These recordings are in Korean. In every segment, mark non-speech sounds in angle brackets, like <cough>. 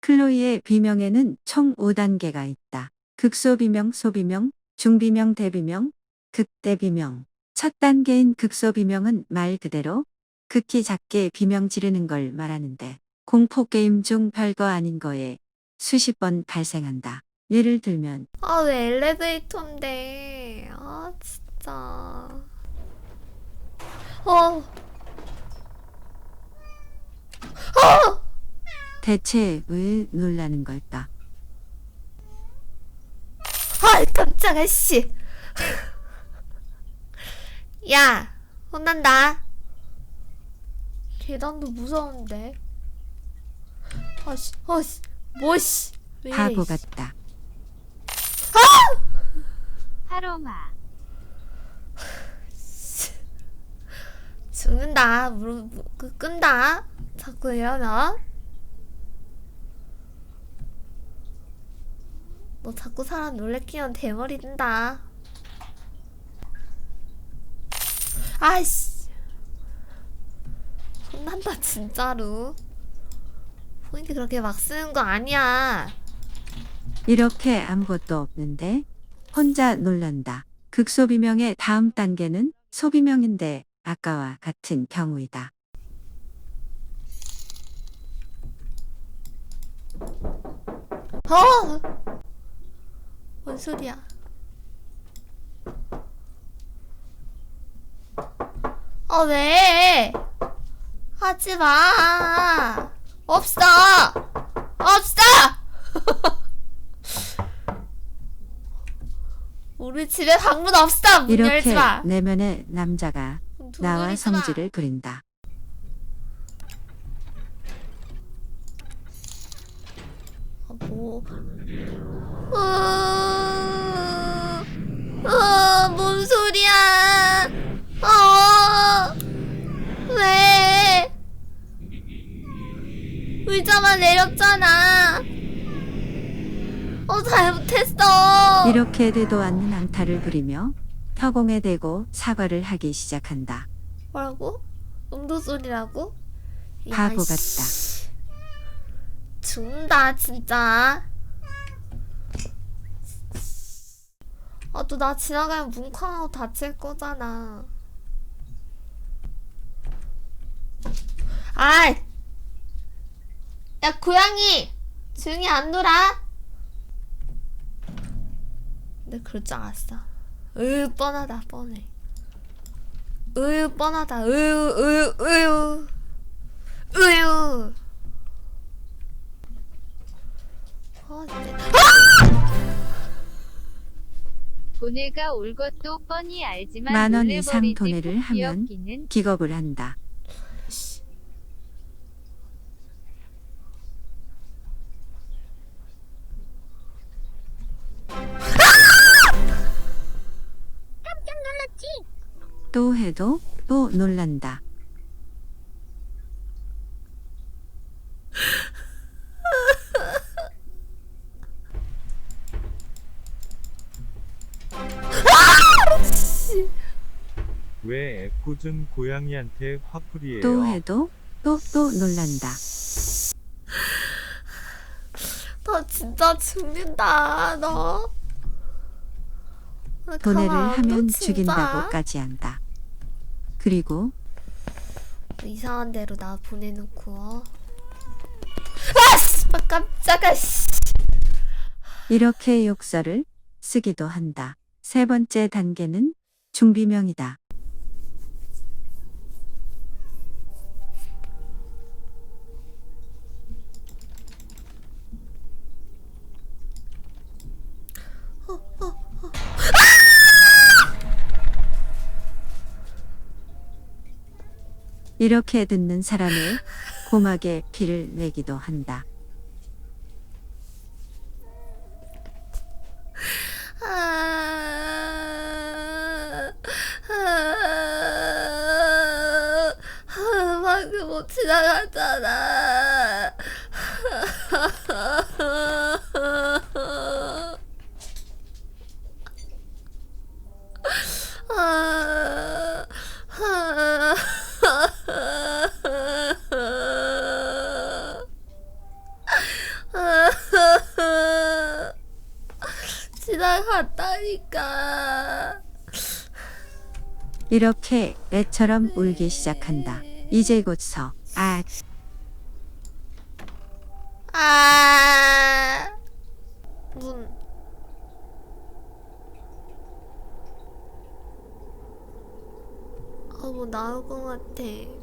클로이의 비명에는 총 5단계가 있다. 극소비명, 소비명, 중비명, 대비명, 극대비명. 첫 단계인 극소비명은 말 그대로 극히 작게 비명 지르는 걸 말하는데 공포게임 중 별거 아닌 거에 수십 번 발생한다. 예를 들면 아, 왜 엘리베이터인데. 아, 진짜. 어. 대체 왜 놀라는 걸까? 아, 깜짝아, 씨. 야, 혼난다. 계단도 무서운데. 아씨, 아씨, 뭐씨. 왜 이래, 바보 씨. 같다. 하로마 죽는다. 무릎, 무- 그, 끈다. 자꾸 이러면. 너 자꾸 사람 놀래키면 대머리 든다. 아이씨. 혼난다, 진짜로. 포인트 그렇게 막 쓰는 거 아니야. 이렇게 아무것도 없는데 혼자 놀란다. 극소비명의 다음 단계는 소비명인데 아까와 같은 경우이다. 어! 뭔 소리야? 아, 왜? 하지 마! 없어! 없어! <laughs> 우리 집에 방문 없어! 문 열지 이렇게 마! 내면의 남자가 문 나와 두드리지 마. 성질을 부린다. 아, 뭐. 어, 의자만 내렸잖아. 어, 잘못했어. 이렇게 되도 않는 앙탈을 부리며 허공에 대고 사과를 하기 시작한다. 뭐라고? 음도 소리라고? 야, 바보 씨. 죽는다 진짜. 아 또 나 지나가면 뭉쾅하고 다칠 거잖아. 아이, 야 고양이 조용히 안 놀아. 내 그럴 줄 알았어. 으 뻔하다 뻔해. 으유 뻔하다 으유 으유 으유 으유 아 진짜 도네가 올 것도 뻔히 알지만 만원 이상 도네를 하면 기겁을 한다. 또 해도 또 놀란다. 왜 애꿎은 고양이한테 화풀이해요? 또 해도 또 또 놀란다. 나 진짜 죽는다 너나 도네를 안 하면 진짜. 죽인다고까지 한다. 그리고 이상한 데로 나 보내놓고 어? 아씨 아, 깜짝아 씨 이렇게 욕설을 쓰기도 한다. 세 번째 단계는 중비명이다. 이렇게 듣는 사람의 고막에 피를 내기도 한다. 아, 아, 아, 방금 못 지나갔잖아. 아, 갔다니까. 이렇게 애처럼 울기 시작한다. 이제 곧서 아 아. 문. 아, 뭐 나올 것 같아. 아!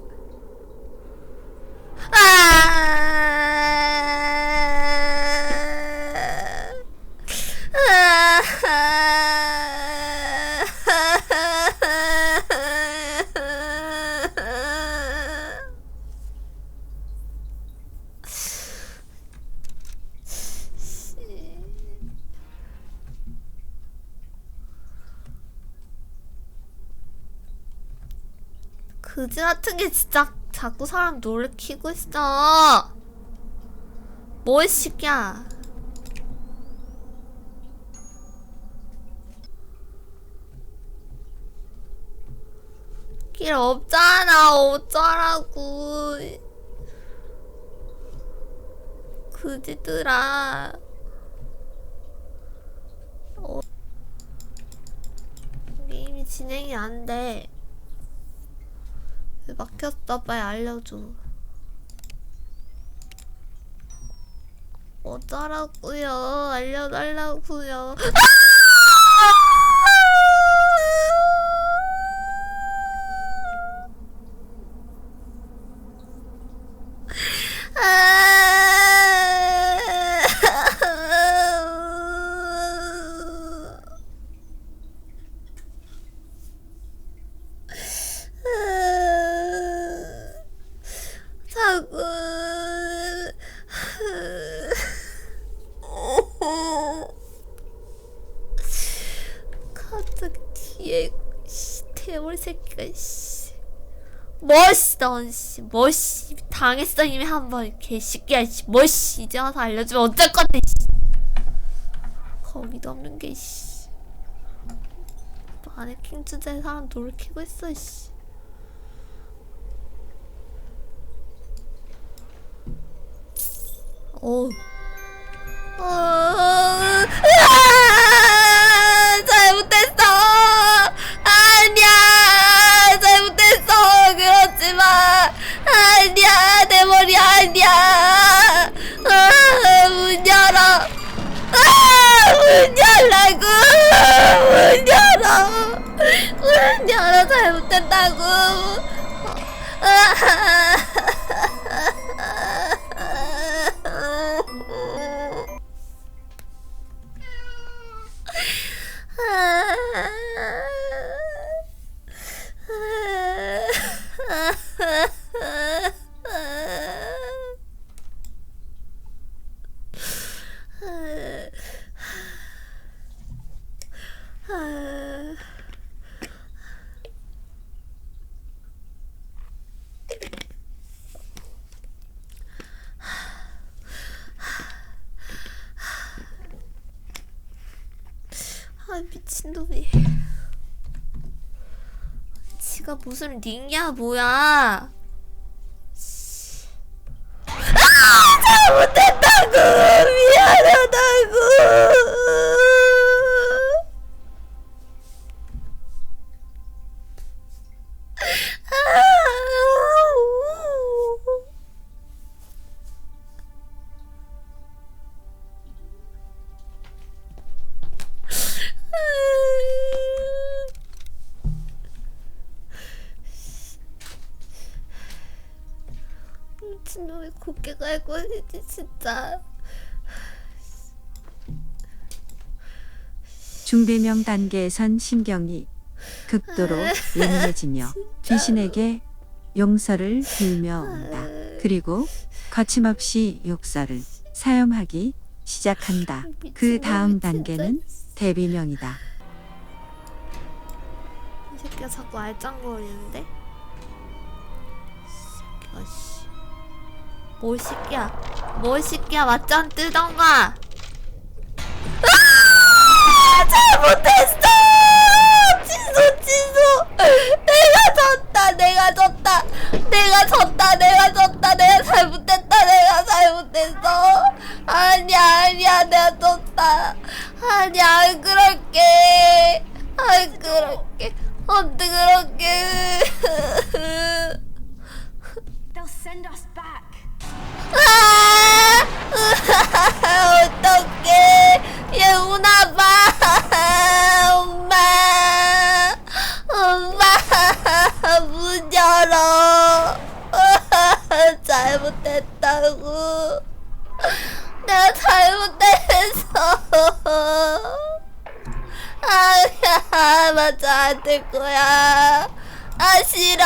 그지 같은 게 진짜 자꾸 사람 놀래키고 있어. 뭘 시키야? 길 없잖아, 어쩌라고. 그지들아. 어. 게임이 진행이 안 돼. 왜 막혔어? 빨리 알려줘. 어쩌라고요? 알려달라고요. 자꾸 갑자기 뒤에 씨, 대머리 새끼가 씨. 멋있 넌씨. 멋씨 당했어 이미 한번 개새끼야 씨 멋씨. 이제 와서 알려주면 어쩔 건데 씨. 거기도 없는 게씨. 마네킹 주제에 사람 놀래키고 있어 씨. 오. 어! 열어. 문 열어. 잘못했 아 미친놈이. 지가 무슨 링이야 뭐야? 씨. 아 잘못했다고! 미안하다고 곱게 갈 것이지 진짜 중비명 단계에선 신경이 극도로 예민해지며 귀신에게 용서를 빌며 온다. 그리고 거침없이 욕설을 사용하기 시작한다. 그 다음 단계는 대비명이다. 이 새끼가 자꾸 알짱거리는데 뭐 뭘 시끼야? 뭘 뭐 시끼야? 맞짱 뜨던가. 아! 잘못했어! 취소 취소! 내가 졌다 내가 졌다. 내가 졌다 내가 졌다. 내가 잘못했다 내가 잘못했어. 아니야 아니야 아, 내가 졌다. 아니야 안 그럴게. 안 그럴게. 안 그럴게. <laughs> 아! <laughs> 어떡해. 얘 우나 봐. 엄마. 엄마. 문 열어. <laughs> 잘못했다고. 내가 잘못했어. <laughs> 아야, 맞아, 안 될 거야. 아, 싫어.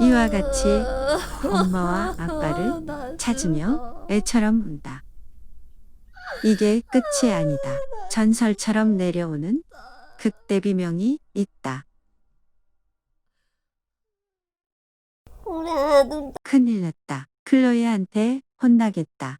이와 같이 엄마와 아빠를 찾으며. 애처럼 운다. 이게 끝이 아니다. 전설처럼 내려오는 극대비명이 있다. 큰일 났다. 클로이한테 혼나겠다.